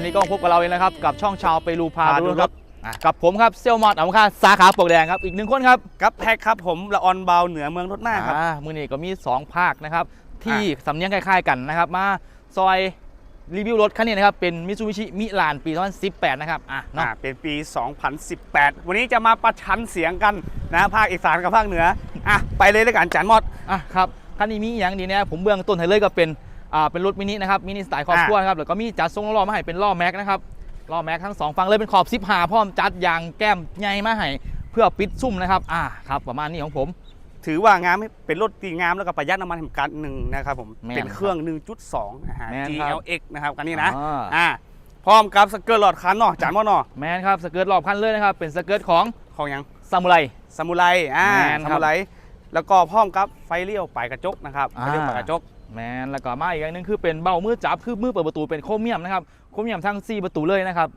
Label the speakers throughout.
Speaker 1: วันนี้ก็พบกับเราเองนะครับ กับช่องชาวไปรูพา
Speaker 2: พาดู
Speaker 1: ดู
Speaker 2: รถ
Speaker 1: ครับอะกับผมครับเซลมอดอัมคาสาขาปลวกแดงครับอีกหนึ่งคนครับ
Speaker 2: กับแพ็คครับผมละออนเบาเหนือเมืองรถหน้าครับ
Speaker 1: อ่ามือนี้ก็มี 2 ภาคนะครับ ที่
Speaker 2: อ่
Speaker 1: สำเนียงคล้ายๆกันนะครับ มาซอยรีวิวรถคันนี้นะครับ เป็นมิ t ูบิชิมิลานปี2018 นะครับอะเนาะ
Speaker 2: อ่าเป็นปี 2018 วันนี้จะมาประชันเสียงกันนะภาคอีสานกับภาคเหนืออะไปเลยแล้วกันจานมอด
Speaker 1: อะครับคันนี้มีอหย่างดีเนี่ยผมเบื้องต้นให้เลยก็เป็น อ่าเป็นรถมินินะครับมินิสไตล์ครอบครัวนะครับแล้วก็มีจัดทรงล้อมาให้เป็นล้อแม็กนะครับล้อแม็กทั้งสองฝั่งเลยเป็นขอบ15พร้อมจัดยางแก้มใหญ่มาให้เพื่อปิดซุ่มนะครับอ่าครับประมาณนี้ของผม
Speaker 2: ถือว่างามเป็นรถตีงามแล้วก็ประหยัดน้ำมันแห่งการหนึ่งนะครับผม
Speaker 1: แม่น
Speaker 2: เป็นเครื่อง 1.2นะฮะ
Speaker 1: แม่นครับ
Speaker 2: GLX นะครับคันนี้นะ
Speaker 1: อ่า
Speaker 2: อ่าพร้อมกับสเกิร์ตหลอดคันเนาะจานมอดเนาะ
Speaker 1: แมนครับสเกิร์ตรอบคันเลยนะครับเป็นสเกิร์ตของ
Speaker 2: ของหยัง
Speaker 1: ซามูไร
Speaker 2: ซามูไรอ่า
Speaker 1: แม่นครับ
Speaker 2: ซามูไรแล้วก็พร้อมกับไฟเลี้ยวปลายกระจกนะครับไฟเลี้ยว
Speaker 1: อ่า
Speaker 2: ปลายกระจก
Speaker 1: แมนแล้วก็มาอีกอย่างหนึงคือเป็นเบ้ามือจับคือมือเปิดประตูเป็นโครเมียมนะครับโครเมียมทั้ง4ประตูเลยนะครับ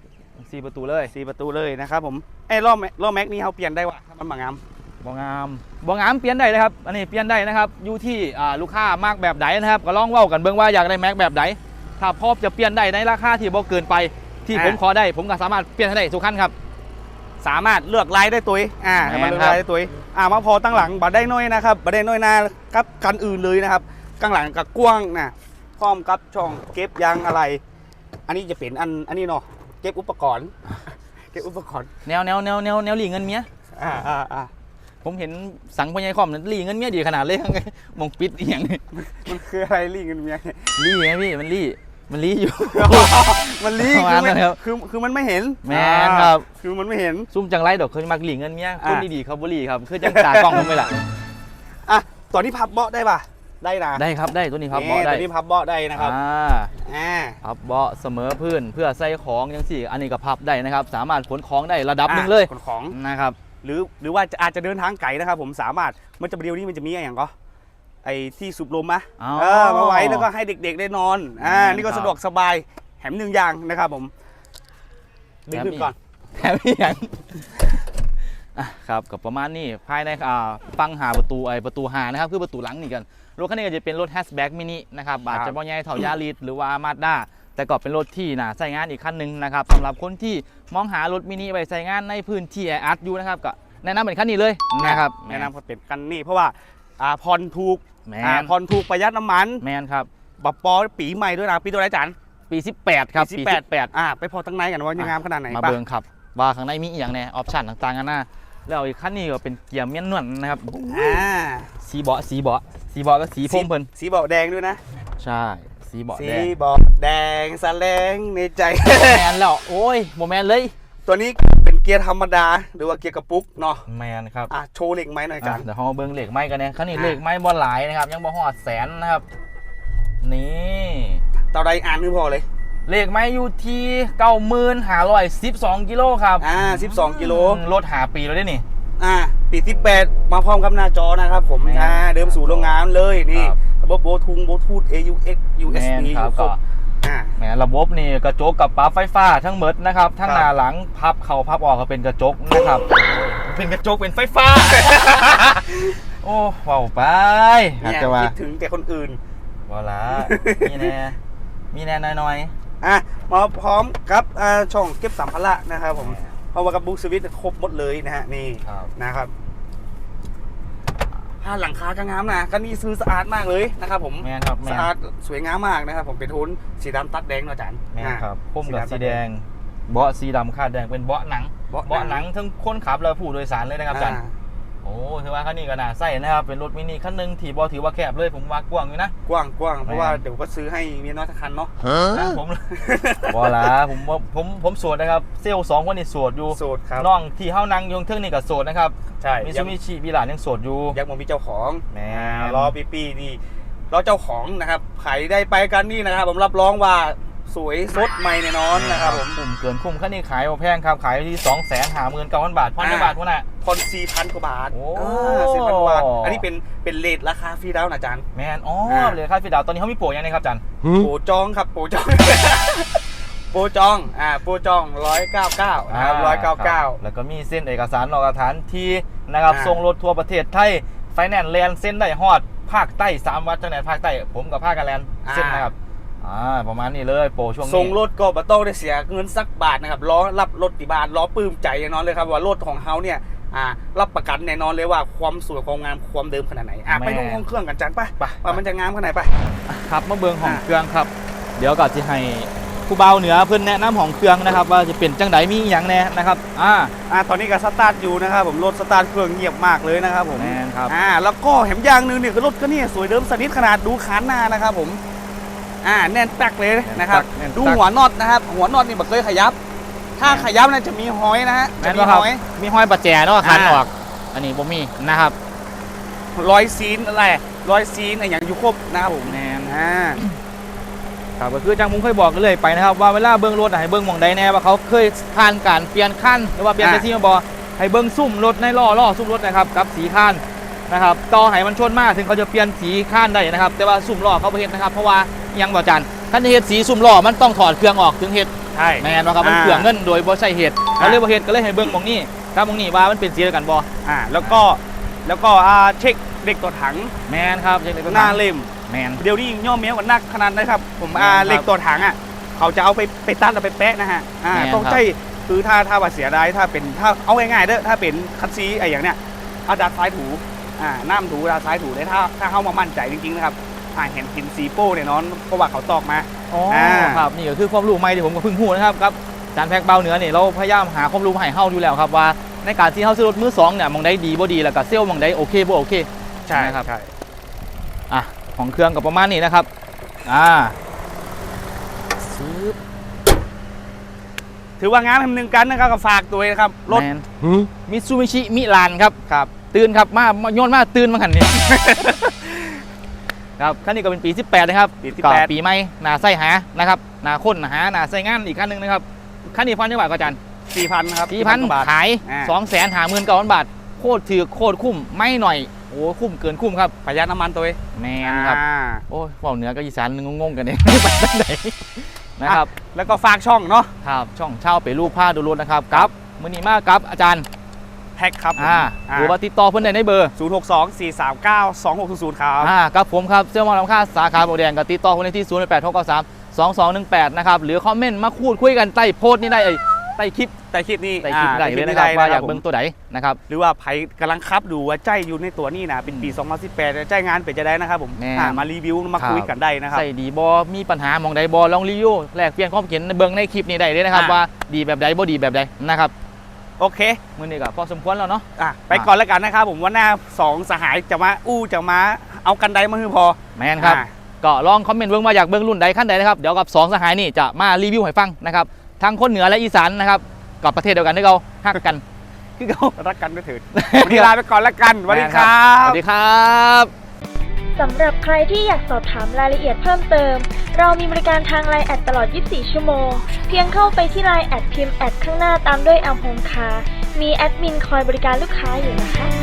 Speaker 1: 4ประตูเลย
Speaker 2: สี่ประตูเลยนะครับผมไอ้ยล้อแม็กล้อแม็กนี่เขาเปลี่ยนได้ว่ะถ้ามันบางงาม
Speaker 1: บองามบองามเปลี่ยนได้เลยครับอันนี้เปลี่ยนได้นะครับอยู่ที่อ่าลูกค้ามากแบบไหนนะครับก็ลองเว้ากันเบิ่งว่าอยากได้แม็กแบบไหนถ้าพอจะเปลี่ยนได้ในราคาที่บ่เกินไปที่ผมขอได้ ผมก็สามารถเปลี่ยนให้ได้ทุกคันครับ
Speaker 2: สามารถเลือกลายได้ตัวเองอ่า
Speaker 1: แม่น
Speaker 2: ให้มันเลือก
Speaker 1: ครับ
Speaker 2: ลายได้ตัวเองอ่ามาพอตั้งหลังบัดได้น้อยนะครับบัดได้น้อยหนากับกันอื่นเลยนะครับข้างหลังกับกว้างนะพร้อมกับช่องเก็บยางอะไร อันนี้จะเป็นอันอันนี้เนาะเก็บอุปกรณ์ เก็บอุปกรณ์
Speaker 1: แนวแนวแนวแนวแนวหลีเงินเมีย
Speaker 2: อ่าอ่าอ่า
Speaker 1: ผมเห็นสังพญายคอมนั้นหลีเงินเมียดีขนาดเลย มองปิดอหย่างนี้
Speaker 2: มันคืออะไรลี่เงินเมีย
Speaker 1: ลี่ไงพี่มันลี่ มันลี่อยู่
Speaker 2: มันลี่
Speaker 1: ประ
Speaker 2: คือ
Speaker 1: มาณนั้
Speaker 2: ไม่
Speaker 1: นครับ
Speaker 2: คือคือมันไม่เห็น
Speaker 1: แม่นครับ
Speaker 2: อ่าคือมันไม่เห็น
Speaker 1: ซุ่มจังไรดอกเคยมักหลีเงินเมียคน
Speaker 2: อะ
Speaker 1: ดีๆเขาบุรีครับคือจังตากล้องผมไปละ
Speaker 2: อะตอนนี้พับเบาะได้ป่ะได้นะ
Speaker 1: ได้ครับได้ตัวนี้ครับ
Speaker 2: นี่
Speaker 1: เบาะได้
Speaker 2: ตอนนี้พับเบาะได้นะครับ
Speaker 1: อ่า
Speaker 2: อ่า
Speaker 1: พับเบาะเสมอพื้นเพื่อใส่ของยังสี่ อันนี้ก็พับได้นะครับ สามารถขนของได้ระดับหนึ่งเลย
Speaker 2: ขนของ
Speaker 1: นะครับ
Speaker 2: หรือหรือว่าจะอาจจะเดินทางไกลนะครับ ผมสามารถมันจะเดียวนี้มันจะมีอะไรอย่างก็ ไอ้ที่สูบลมมะ
Speaker 1: อ๋อ
Speaker 2: เออมาไว้แล้วก็ให้เด็กๆได้นอนอ่า
Speaker 1: แม่น
Speaker 2: นี่ก็
Speaker 1: ครับ
Speaker 2: สะดวกสบายแถมหนึ่งอย่างนะครับผมดึงขึ้นก่อน
Speaker 1: แถมอีกอย่างอะครับกับประมาณนี้ภายในอ่าฟังหาประตูไอประตูหานะครับคือประตูหลังนี่กันรถคันนี้ก็จะเป็นรถแฮชแบ็กมินินะครับอาจจะบ่ใหญ่เท่ายาริสหรือว่ามาด้าแต่ก็เป็นรถที่น่าใช้งานอีกคันหนึ่งนะครับสำหรับคนที่มองหารถมินิไปใช้งานในพื้นที่แออัดอยู่นะครับก็แนะนำเป็นคันนี้เลยนะครับ
Speaker 2: แนะนำเขาเป็นกันนี่เพราะว่า อ่าผ่อนถูก
Speaker 1: แม
Speaker 2: อ่านผ่อนถูกประหยัดน้ำมัน
Speaker 1: แมนครับ
Speaker 2: บับปอปีใหม่ด้วยนะปีตัวไหนจัน
Speaker 1: ปี 18 ครับ
Speaker 2: ปี
Speaker 1: ปี
Speaker 2: 18
Speaker 1: 18
Speaker 2: อ่าไปพอตั้งในกันว่ายังงามขนาดไหน
Speaker 1: มา
Speaker 2: ปะ
Speaker 1: เบิงครับ ว่าข้างในมีอหย่างแน่ออปชั่นต่างๆกันนะแล้วอีกคันนี้ก็เป็นเกียร์เมียนนวลนะครับ
Speaker 2: อ่า
Speaker 1: สีเบาะสีเบาะสีเบาะก็สีพรมเพิ่น
Speaker 2: สีเบาะแดงด้วยนะ
Speaker 1: ใช่ สีเบาะ
Speaker 2: สี
Speaker 1: แดง
Speaker 2: เบาะแดงแสลงในใจ
Speaker 1: แมนแล้วโอ้ยโมแมนเลย
Speaker 2: ตัวนี้เป็นเกียร์ธรรมดา หรือว่าเกียร์กระปุกเนาะ
Speaker 1: แมนครับ
Speaker 2: อะโชว์เหล็กไหมหน่อยจั
Speaker 1: อะ
Speaker 2: น
Speaker 1: เดี๋ยวเรามาเบิงเหล็กไม้กันเนี่ยคันนี้
Speaker 2: อะ
Speaker 1: เหล็กไม้บ่หลายนะครับ ยังบ่ฮอดแสนนะครับ นี่
Speaker 2: เต่าใดอ่านนึกพอเลย
Speaker 1: เหล็กไม้อยู่ที่เก้าหมื่นหาร้อยสิบสองกิโลครับ
Speaker 2: อ่า12กิโล
Speaker 1: อืมรถหาปีแล้วได้นี่
Speaker 2: อ่าปี18มาพร้อมกับหน้าจอนะครับผม
Speaker 1: แม่น
Speaker 2: อ่าเดิมสู่โรงงานเลยนี่
Speaker 1: ครับ
Speaker 2: ระบบโบทูงโบทูธ AUX
Speaker 1: แม
Speaker 2: USB
Speaker 1: น
Speaker 2: อ
Speaker 1: ครับ
Speaker 2: ยู่คร
Speaker 1: ก็
Speaker 2: บอ่า
Speaker 1: แหมระบบนี่กระจกกับปลั๊บไฟฟ้าทั้งหมดนะครับทั้ง
Speaker 2: ครับ
Speaker 1: หน้าหลังพับเข่าพับออกก็เป็นกระจกนะครับเป็นกระจกเป็นไฟฟ้า โอ้ว้าวไปอาจ
Speaker 2: เนี่ย
Speaker 1: จะว่า
Speaker 2: คิดถึงแต่คนอื่น
Speaker 1: ว้าละมีแน่มีแน่น้อย
Speaker 2: อะมาพร้อมกับอ่าช่องเก็บสัมภาระนะครับผมเพราะว่ากับบุ๊กสวิตครบหมดเลยนะฮะนี่
Speaker 1: ๆครับ
Speaker 2: นะครับ ผ้าหลังคาก็งามนะก็นี่ซื้อสะอาดมากเลยนะครับผม
Speaker 1: แม่นครับแม่
Speaker 2: สะ
Speaker 1: น
Speaker 2: อาดสวยงามมากนะครับผมเป็นโทนสีดำตัดแดงเนาะอาจารย์
Speaker 1: แม่น
Speaker 2: อ่า
Speaker 1: ครับพุ่มกับ
Speaker 2: ตั
Speaker 1: สีแดง เบาะสีดำคาดแดงเป็นเบาะหนัง
Speaker 2: เบาะ
Speaker 1: เบาะหนังทั้งคนขับและผู้โดยสารเลยนะครับอาจารย์
Speaker 2: อ่า
Speaker 1: โอ้ถือว่าคันนี้ก็น่าใส่นะครับ เป็นรถมินิคันหนึงที่บอถือว่าแคบเลยผมว่ากว้างอยู่นะ
Speaker 2: กว้างกว้างเพราะว่า
Speaker 1: แม่น
Speaker 2: เดี๋ยวก็ซื้อให้เมียน้อยทักคันเนาะ
Speaker 1: นะผม บอละผมว่าผมผมโสดนะครับ เซลลสองคนนี่โสดอยู่
Speaker 2: โสดครับ
Speaker 1: น้องที่เฮานั่งอยงเทิงนี่ก็โสดนะครับ
Speaker 2: ใช่
Speaker 1: มิ
Speaker 2: ยั
Speaker 1: ซู
Speaker 2: ง
Speaker 1: มิชิบิลานยังโสดอยู่
Speaker 2: ยังมมีเจ้าของ
Speaker 1: แม่
Speaker 2: อ่ารอปีปีๆนี่รอเจ้าของนะครับใครได้ไปกันนี่นะครับ ผมรับรองว่า สวยสดใหม่แน่นอนนะครับผม
Speaker 1: คุ้มเกินคุ้มคันนี้ขายบ่แพงครับขายอยู่ที่2 5 9 0 0 0บาทพอนได้
Speaker 2: อ่า
Speaker 1: บาทพุ่นน่ะ
Speaker 2: ผ่อน4,000กว่าบาท
Speaker 1: โอ้
Speaker 2: สี่พันกว่าบาท อันนี้เป็นเป็นเลทราคาฟรีดาวน์นะอาจารย์
Speaker 1: แมนอ๋ออาเลยค่าฟีดาวตอนนี้เขามีโปรยังไงครับจัน
Speaker 2: โปรจองครับโปรจองโปรจอง อ่า โปรจอง 199นะครับ199
Speaker 1: แล้วก็มีเส้นเอกสารนอกสถานที่นะครับ
Speaker 2: อ่า
Speaker 1: ส่งรถทั่วประเทศไทย ไฟแนนซ์แลนด์เส้นได้ฮอด ภาคใต้สามวัดจังหวัดภาคใต้ ผมกับภาคกันแลนด์เส้นนะครับ อ่าประมาณนี้เลยโปรช่วงนี้
Speaker 2: ส่งรถก็บ่ต้องได้เสียเงินสักบาทนะครับล้อรับรถติบานล้อปลื้มใจแน่นอนเลยครับว่ารถของเขาเนี่ยอ่ารับประกันแน่นอนเลยว่าความสวยความงามความเดิมขนาดไหนอะไปดูห้องเครื่องกันจันไป
Speaker 1: ไป
Speaker 2: ว่ามันจะงามขนาดไหนไป
Speaker 1: ครับมาเบิงของ
Speaker 2: อ่า
Speaker 1: เครื่องครับ เดี๋ยวก็จะให้ผู้เบาเหนือเพิ่นแนะนำของเครื่องนะครับ ว่าจะเป็นจังไดมีอหย่างแน่นะครับอ่า
Speaker 2: อ่าตอนนี้ก็สตาร์ทอยู่นะครับผมรถสตาร์ทเครื่องเงียบมากเลยนะครับผม
Speaker 1: แมนครับ
Speaker 2: อ่าแล้วก็เห็นอย่างหนึ่งเนี่ยคือรถก็เนี่ยสวยเดิมสนิทขนาดดูคันหน้านะครับผม อ่าแน่นแป๊กเลยนะครับ
Speaker 1: แน่นตัก
Speaker 2: ดูหัวน็อตนะครับ หัวน็อตนี่บักเคยขยับ ถ้าขยับเนี่ยจะมีหอยนะฮะ
Speaker 1: แม
Speaker 2: จะ
Speaker 1: น
Speaker 2: มี
Speaker 1: บ่ค
Speaker 2: ห
Speaker 1: รับ
Speaker 2: อย
Speaker 1: มีห้อยประแจเนาะคัน
Speaker 2: อ่า
Speaker 1: ออก อันนี้บ่มีนะครับ
Speaker 2: รอยซีนอะไรรอยซีนอะไรอย่างอยู่ครบนะครับผม
Speaker 1: แมน
Speaker 2: อ่า
Speaker 1: ครับก็คือจังผมเคยบอกกันเลยไปนะครับว่าเวลาเบิ้งรถอะให้เบิ้งหมองใดแน่ว่าเขาเคยผ่านการเปลี่ยนขั้นหรือว่าเปลี่ยน
Speaker 2: อ่า
Speaker 1: ไปที่มาบอให้เบิ้งซุ่มรถในล้อล้อซุ่มรถนะครับกับสีข้าน นะครับต่อให้มันชนมากถึงเขาจะเปลี่ยนสีข้านได้นะครับ แต่ว่าซุ่มล้อเขาบ่เห็นนะครับ เพราะว่ายังบ่จันคันที่เฮ็ดสีซุ่มล้อมันต้องถอดเครื่องออกถึงเฮ็ด
Speaker 2: ใช่
Speaker 1: แม่นบ่ครับมัน
Speaker 2: อ่า
Speaker 1: เปลืองเงินโดยบ่ใช่เหตุ
Speaker 2: อ่า
Speaker 1: ก็เลยบ่เฮ็ดก็เลยให้เบิ้งหมองนี้ถ้าหมองนี้ว่ามันเป็นสีเดียวกันบ่
Speaker 2: อ่าแล้วก็แล้วก็อ่าเช็คเด็กตัวถัง
Speaker 1: แม่นครับยังไงก็
Speaker 2: หน้าเล่ม
Speaker 1: แม่น
Speaker 2: เดี๋ยวนี้ย่อเมี้ยวกว่านักขนาดนะครับ ผมอา
Speaker 1: ครับ
Speaker 2: เหล็กตัวถังอะเขาจะเอาไปไปตัดแล้วไปแปะนะฮะอ่า
Speaker 1: แม่น
Speaker 2: ต้อง
Speaker 1: ครับ
Speaker 2: ใช้คือถ้าถ้าว่าเสียดายถ้าเป็นถ้าเอาง่ายๆเด้อถ้าเป็นคันซีไอ้อย่างเนี้ยเอาดาดซ้ายถู อ่าน้ำถูดาดซ้ายถูได้ถ้าถ้าเข้ามามั่นใจจริงๆนะครับอ่าเห็นหินซีโป้เนี่ยนอนเพราะว่าเขาตอกมา
Speaker 1: อ๋ออา ครับนี่ก็คือความรู้ใหม่ที่ผมก็เพิ่งรู้นะครับครับอาจารย์แพ็กเบาเหนือเนี่ยเราพยายามหาความรู้มาให้เฮาอยู่แล้วครับว่าในการที่เฮาซื้อรถมือสองเนี่ยมองได้ดีบ่ดีแล้วก็เซลล์มองได้โอเคบ่โอเค
Speaker 2: ใช่
Speaker 1: นะครับ
Speaker 2: ใช่
Speaker 1: อะของเครื่องก็ประมาณนี้นะครับ อ่าซื้อ
Speaker 2: ถือว่างานทำหนึ่งกันนะครับก็ฝากตัวเองนะครับรถ
Speaker 1: แมนมิตซูบิชิมิลานครับครับ ตื่นครับมามาโยนมาตื่นมาขันนี้ครับคันนี้ก็เป็นปี 18นะครับ
Speaker 2: ปีที่
Speaker 1: ก็
Speaker 2: แปด
Speaker 1: ปีใหม่หนาไส้หานะครับหนาค้นหาหนาไส้งานอีกคันหนึงนะครับคันนี้พันจังหวัดก็อาจัน
Speaker 2: สี่พันครับ
Speaker 1: สี่พัน
Speaker 2: กว่าบาท
Speaker 1: ขาย
Speaker 2: อ่า
Speaker 1: สองแสนหาหมื่นเก้าพันบาท โคตรถือโคตรคุ้มไม่หน่อยโอ้คุ้มเกินคุ้มครับ
Speaker 2: ประหยัดน้ำมันตัวเอง
Speaker 1: แมนครับ
Speaker 2: อ่า
Speaker 1: โอ้ยเว่าเหนือกับอีสานนึงงงๆกันเนี่ย ไปทางไหนนะครับ
Speaker 2: แล้วก็ฝากช่องเนาะ
Speaker 1: ครับช่องเช่าไปรูปผ้าดูรถนะครับครับมือนี้มากครับอาจารย์
Speaker 2: แพ็คครับผม
Speaker 1: อ่าหรือว่าติดต่อเพื่อนได้ในเบอร์
Speaker 2: ศูนย์หกสองสี่สามเก้าสองหกศูนย์ครับ
Speaker 1: อ่าครับผมครับเสื้อมอลำค่าสาขาโบวแดงกับติดต่อคนได้ที่ 0 8 6 9 3 2 2 1 8 นะครับหรือคอมเมนต์มาคูดคุยกันใต้โพสต์นี่ได้เอ้ยใต้คลิป
Speaker 2: แต่คลิปนี้
Speaker 1: ใต้คลิป
Speaker 2: อ่า
Speaker 1: ได้
Speaker 2: แต่
Speaker 1: เลย
Speaker 2: ลิป
Speaker 1: นะครับ
Speaker 2: ได้
Speaker 1: ว่าอยาก
Speaker 2: ผม
Speaker 1: เบิ่งตัวไหนนะครับ
Speaker 2: หรือว่าไผกำลังคับดูว่าใจอยู่ในตัวนี้นะเป็นปี2018ใจงานเป็นจะได้นะครับผม
Speaker 1: แม่
Speaker 2: อ่ามารีวิวมา
Speaker 1: ครับ
Speaker 2: คุยกันได้นะครับ
Speaker 1: ใส่ดีบอมีปัญหาหมองใดบอลองรีวิวแลกเปลี่ยนความเห็นเบิ่งในคลิปนี้ได้เลยนะครับ
Speaker 2: อ่า
Speaker 1: ว่าดีแบบใดบ่ดีแบบใดนะครับ
Speaker 2: โอเค
Speaker 1: มื้อนี้ก็พอสมควรแล้วเนาะ
Speaker 2: อะไปก่อนแล้วกันนะครับผมว่าหน้าสองสหายจะมาอู้จะมาเอากันไดมาคือพอ
Speaker 1: แมนครับ
Speaker 2: อ่า
Speaker 1: ก็ลองคอมเมนต์เบิ่งมาอยากเบิ่งรุ่นใดขั้นใดนะครับเดี๋ยวกับ2สหายนี่จะมารีวิวให้ฟังนะครับทั้งคนเหนือและอีสานนะครับกับประเทศเดียวกันที่เราฮักกันคือเขา
Speaker 2: รักกันด้วยเถิดวันนี้ลาไปก่อนแล้วกันสวัสดีครั
Speaker 1: ส
Speaker 2: บ
Speaker 1: วัสดีครับ
Speaker 3: สำหรับใครที่อยากสอบถามรายละเอียดเพิ่มเติม เรามีบริการทางไลน์แอดตลอด 24 ชั่วโมง เพียงเข้าไปที่ไลน์แอดพิมพ์แอดข้างหน้าตามด้วยแอลโฮมคามีแอดมินคอยบริการลูกค้าอยู่นะคะ